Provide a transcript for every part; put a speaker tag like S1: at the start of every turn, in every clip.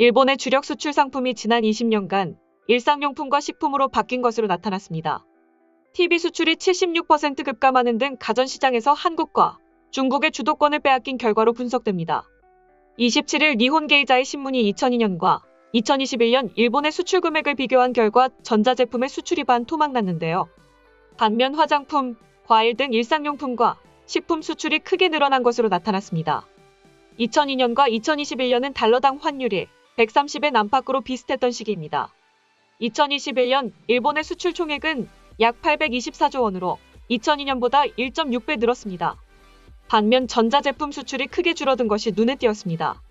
S1: 일본의 주력 수출 상품이 지난 20년간 일상용품과 식품으로 바뀐 것으로 나타났습니다. TV 수출이 76% 급감하는 등 가전시장에서 한국과 중국의 주도권을 빼앗긴 결과로 분석됩니다. 27일 니혼 게이자의 신문이 2002년과 2021년 일본의 수출 금액을 비교한 결과 전자제품의 수출이 반 토막 났는데요. 반면 화장품, 과일 등 일상용품과 식품 수출이 크게 늘어난 것으로 나타났습니다. 2002년과 2021년은 달러당 환율이 130의 남파크로 비슷했던 시기입니다. 2021년 일본의 수출 총액은 약 824조 원으로 2002년보다 1.6배 늘었습니다. 반면 전자제품 수출이 크게 줄어든 것이 눈에 띄었습니다.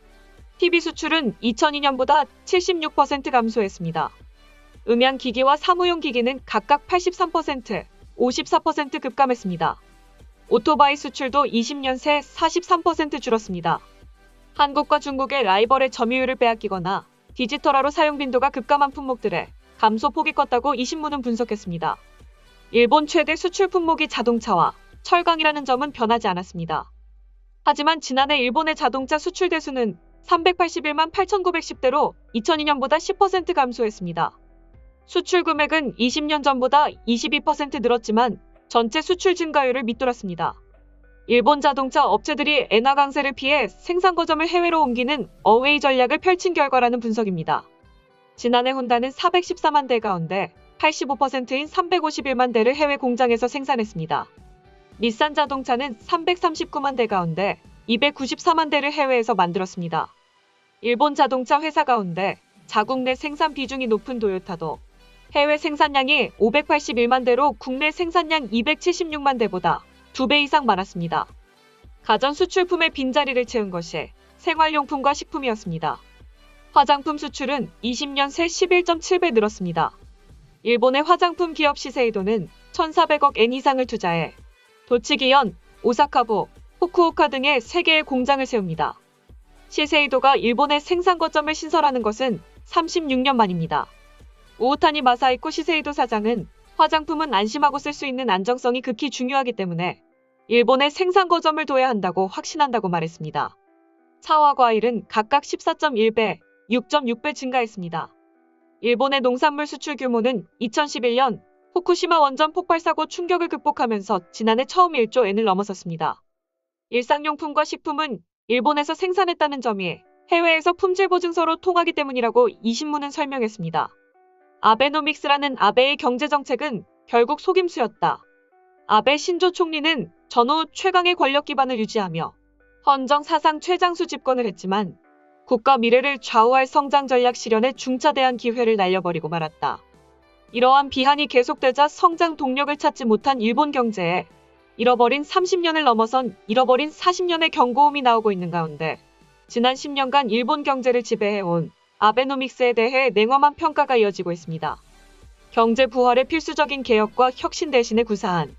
S1: TV 수출은 2002년보다 76% 감소했습니다. 음향기기와 사무용 기기는 각각 83%, 54% 급감했습니다. 오토바이 수출도 20년 새 43% 줄었습니다. 한국과 중국의 라이벌의 점유율을 빼앗기거나 디지털화로 사용 빈도가 급감한 품목들의 감소 폭이 컸다고 이 신문은 분석했습니다. 일본 최대 수출 품목이 자동차와 철강이라는 점은 변하지 않았습니다. 하지만 지난해 일본의 자동차 수출 대수는 381만 8,910대로 2002년보다 10% 감소했습니다. 수출 금액은 20년 전보다 22% 늘었지만 전체 수출 증가율을 밑돌았습니다. 일본 자동차 업체들이 엔화 강세를 피해 생산 거점을 해외로 옮기는 어웨이 전략을 펼친 결과라는 분석입니다. 지난해 혼다는 414만 대 가운데 85%인 351만 대를 해외 공장에서 생산했습니다. 닛산 자동차는 339만 대 가운데 294만 대를 해외에서 만들었습니다. 일본 자동차 회사 가운데 자국 내 생산 비중이 높은 도요타도 해외 생산량이 581만 대로 국내 생산량 276만 대보다 2배 이상 많았습니다. 가전 수출품의 빈자리를 채운 것이 생활용품과 식품이었습니다. 화장품 수출은 20년 새 11.7배 늘었습니다. 일본의 화장품 기업 시세이도는 1,400억 엔 이상을 투자해 도치기현, 오사카부, 후쿠오카 등의 3개의 공장을 세웁니다. 시세이도가 일본의 생산 거점을 신설하는 것은 36년 만입니다. 우오타니 마사이코 시세이도 사장은 화장품은 안심하고 쓸 수 있는 안정성이 극히 중요하기 때문에 일본의 생산 거점을 둬야 한다고 확신한다고 말했습니다. 차와 과일은 각각 14.1배, 6.6배 증가했습니다. 일본의 농산물 수출 규모는 2011년 후쿠시마 원전 폭발 사고 충격을 극복하면서 지난해 처음 1조 엔을 넘어섰습니다. 일상용품과 식품은 일본에서 생산했다는 점이 해외에서 품질 보증서로 통하기 때문이라고 이 신문은 설명했습니다. 아베노믹스라는 아베의 경제정책은 결국 속임수였다. 아베 신조 총리는 전후 최강의 권력 기반을 유지하며 헌정 사상 최장수 집권을 했지만 국가 미래를 좌우할 성장 전략 실현에 중차대한 기회를 날려버리고 말았다. 이러한 비한이 계속되자 성장 동력을 찾지 못한 일본 경제에 잃어버린 30년을 넘어선 잃어버린 40년의 경고음이 나오고 있는 가운데 지난 10년간 일본 경제를 지배해온 아베노믹스에 대해 냉엄한 평가가 이어지고 있습니다. 경제 부활의 필수적인 개혁과 혁신 대신에 구사한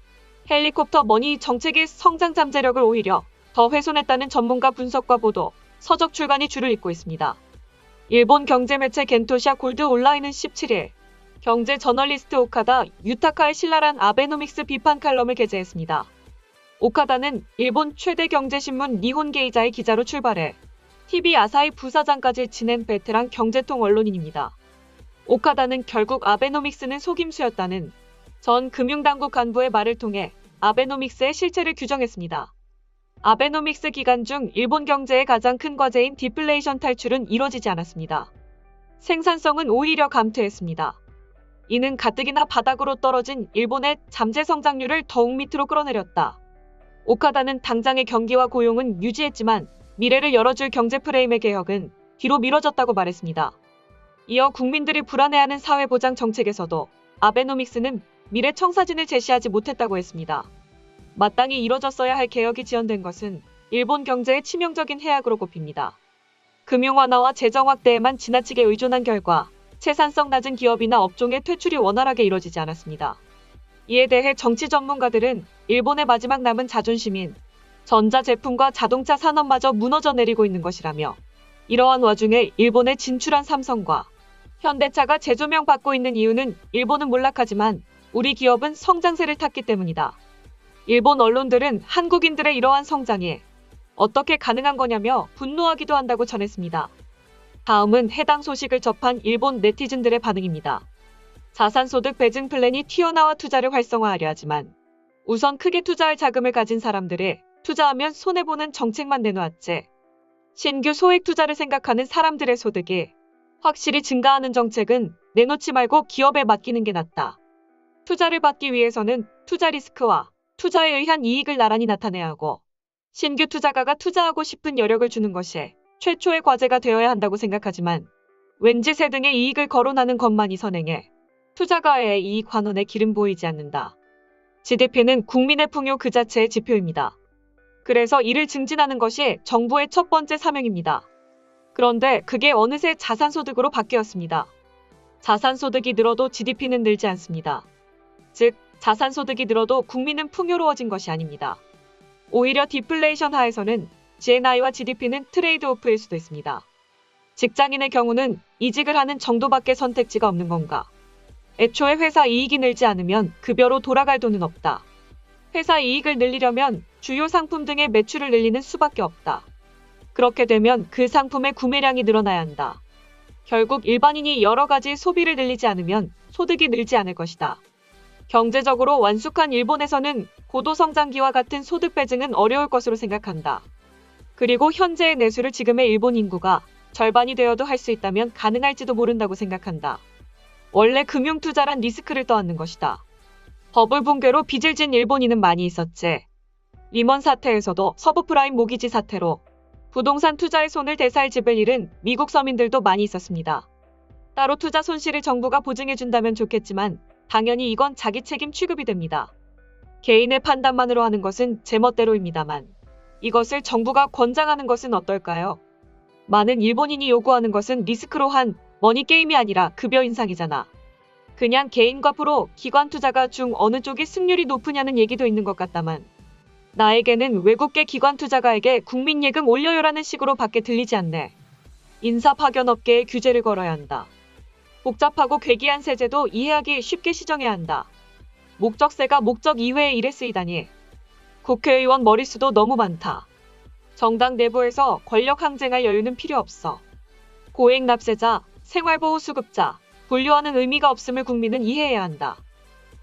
S1: 헬리콥터 머니 정책의 성장 잠재력을 오히려 더 훼손했다는 전문가 분석과 보도, 서적 출간이 줄을 잇고 있습니다. 일본 경제 매체 겐토샤 골드 온라인은 17일 경제 저널리스트 오카다 유타카의 신랄한 아베노믹스 비판 칼럼을 게재했습니다. 오카다는 일본 최대 경제신문 니혼게이자의 기자로 출발해 TV 아사히 부사장까지 지낸 베테랑 경제통 언론인입니다. 오카다는 결국 아베노믹스는 속임수였다는 전 금융당국 간부의 말을 통해 아베노믹스의 실체를 규정했습니다. 아베노믹스 기간 중 일본 경제의 가장 큰 과제인 디플레이션 탈출은 이뤄지지 않았습니다. 생산성은 오히려 감퇴했습니다. 이는 가뜩이나 바닥으로 떨어진 일본의 잠재 성장률을 더욱 밑으로 끌어내렸다. 오카다는 당장의 경기와 고용은 유지했지만 미래를 열어줄 경제 프레임의 개혁은 뒤로 미뤄졌다고 말했습니다. 이어 국민들이 불안해하는 사회보장 정책에서도 아베노믹스는 미래 청사진을 제시하지 못했다고 했습니다. 마땅히 이뤄졌어야 할 개혁이 지연된 것은 일본 경제의 치명적인 해악으로 꼽힙니다. 금융 완화와 재정 확대에만 지나치게 의존한 결과 생산성 낮은 기업이나 업종의 퇴출이 원활하게 이뤄지지 않았습니다. 이에 대해 정치 전문가들은 일본의 마지막 남은 자존심인 전자제품과 자동차 산업마저 무너져 내리고 있는 것이라며 이러한 와중에 일본에 진출한 삼성과 현대차가 재조명 받고 있는 이유는 일본은 몰락하지만 우리 기업은 성장세를 탔기 때문이다. 일본 언론들은 한국인들의 이러한 성장이 어떻게 가능한 거냐며 분노하기도 한다고 전했습니다. 다음은 해당 소식을 접한 일본 네티즌들의 반응입니다. 자산소득 배증 플랜이 튀어나와 투자를 활성화하려 하지만 우선 크게 투자할 자금을 가진 사람들이 투자하면 손해보는 정책만 내놓았지. 신규 소액 투자를 생각하는 사람들의 소득이 확실히 증가하는 정책은 내놓지 말고 기업에 맡기는 게 낫다. 투자를 받기 위해서는 투자 리스크와 투자에 의한 이익을 나란히 나타내야 하고 신규 투자가가 투자하고 싶은 여력을 주는 것이 최초의 과제가 되어야 한다고 생각하지만 왠지 세 등의 이익을 거론하는 것만이 선행해 투자가의 이익 환원에 기름 보이지 않는다. GDP는 국민의 풍요 그 자체의 지표입니다. 그래서 이를 증진하는 것이 정부의 첫 번째 사명입니다. 그런데 그게 어느새 자산소득으로 바뀌었습니다. 자산소득이 늘어도 GDP는 늘지 않습니다. 즉, 자산소득이 늘어도 국민은 풍요로워진 것이 아닙니다. 오히려 디플레이션 하에서는 GNI와 GDP는 트레이드 오프일 수도 있습니다. 직장인의 경우는 이직을 하는 정도밖에 선택지가 없는 건가? 애초에 회사 이익이 늘지 않으면 급여로 돌아갈 돈은 없다. 회사 이익을 늘리려면 주요 상품 등의 매출을 늘리는 수밖에 없다. 그렇게 되면 그 상품의 구매량이 늘어나야 한다. 결국 일반인이 여러 가지 소비를 늘리지 않으면 소득이 늘지 않을 것이다. 경제적으로 완숙한 일본에서는 고도성장기와 같은 소득 배증은 어려울 것으로 생각한다. 그리고 현재의 내수를 지금의 일본 인구가 절반이 되어도 할 수 있다면 가능할지도 모른다고 생각한다. 원래 금융 투자란 리스크를 떠안는 것이다. 버블 붕괴로 빚을 진 일본인은 많이 있었지. 리먼 사태에서도 서브프라임 모기지 사태로 부동산 투자의 손을 대살 집을 잃은 미국 서민들도 많이 있었습니다. 따로 투자 손실을 정부가 보증해준다면 좋겠지만 당연히 이건 자기 책임 취급이 됩니다. 개인의 판단만으로 하는 것은 제멋대로입니다만 이것을 정부가 권장하는 것은 어떨까요? 많은 일본인이 요구하는 것은 리스크로 한 머니 게임이 아니라 급여 인상이잖아. 그냥 개인과 프로, 기관 투자가 중 어느 쪽이 승률이 높으냐는 얘기도 있는 것 같다만 나에게는 외국계 기관 투자가에게 국민예금 올려요라는 식으로 밖에 들리지 않네. 인사 파견 업계에 규제를 걸어야 한다. 복잡하고 괴기한 세제도 이해하기 쉽게 시정해야 한다. 목적세가 목적 이외의 일에 쓰이다니. 국회의원 머릿수도 너무 많다. 정당 내부에서 권력 항쟁할 여유는 필요 없어. 고액 납세자, 생활보호 수급자, 분류하는 의미가 없음을 국민은 이해해야 한다.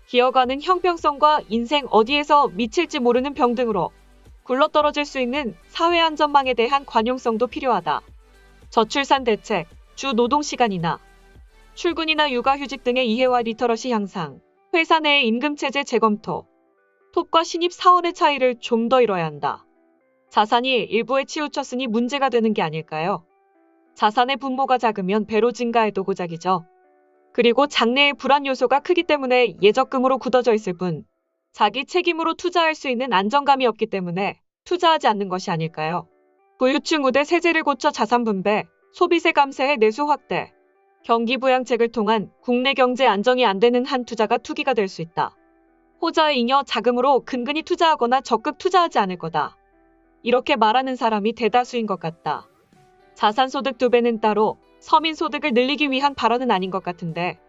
S1: 기어가는 형평성과 인생 어디에서 미칠지 모르는 병 등으로 굴러떨어질 수 있는 사회 안전망에 대한 관용성도 필요하다. 저출산 대책, 주 노동 시간이나 출근이나 육아휴직 등의 이해와 리터러시 향상, 회사 내의 임금체제 재검토, 톱과 신입 사원의 차이를 좀 더 이뤄야 한다. 자산이 일부에 치우쳤으니 문제가 되는 게 아닐까요? 자산의 분모가 작으면 배로 증가해도 고작이죠. 그리고 장래의 불안 요소가 크기 때문에 예적금으로 굳어져 있을 뿐 자기 책임으로 투자할 수 있는 안정감이 없기 때문에 투자하지 않는 것이 아닐까요? 부유층 우대 세제를 고쳐 자산 분배, 소비세 감세의 내수 확대, 경기 부양책을 통한 국내 경제 안정이 안 되는 한 투자가 투기가 될 수 있다. 호자의 잉여 자금으로 근근히 투자하거나 적극 투자하지 않을 거다. 이렇게 말하는 사람이 대다수인 것 같다. 자산소득 두 배는 따로 서민 소득을 늘리기 위한 발언은 아닌 것 같은데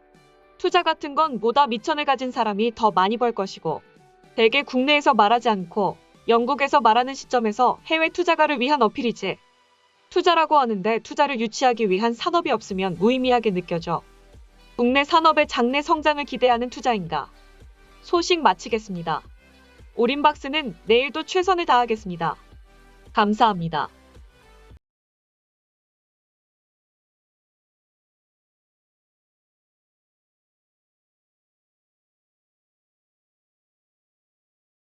S1: 투자 같은 건 뭐다 미천을 가진 사람이 더 많이 벌 것이고 대개 국내에서 말하지 않고 영국에서 말하는 시점에서 해외 투자가를 위한 어필이지 투자라고 하는데 투자를 유치하기 위한 산업이 없으면 무의미하게 느껴져 국내 산업의 장래 성장을 기대하는 투자인가 소식 마치겠습니다. 오림박스는 내일도 최선을 다하겠습니다. 감사합니다.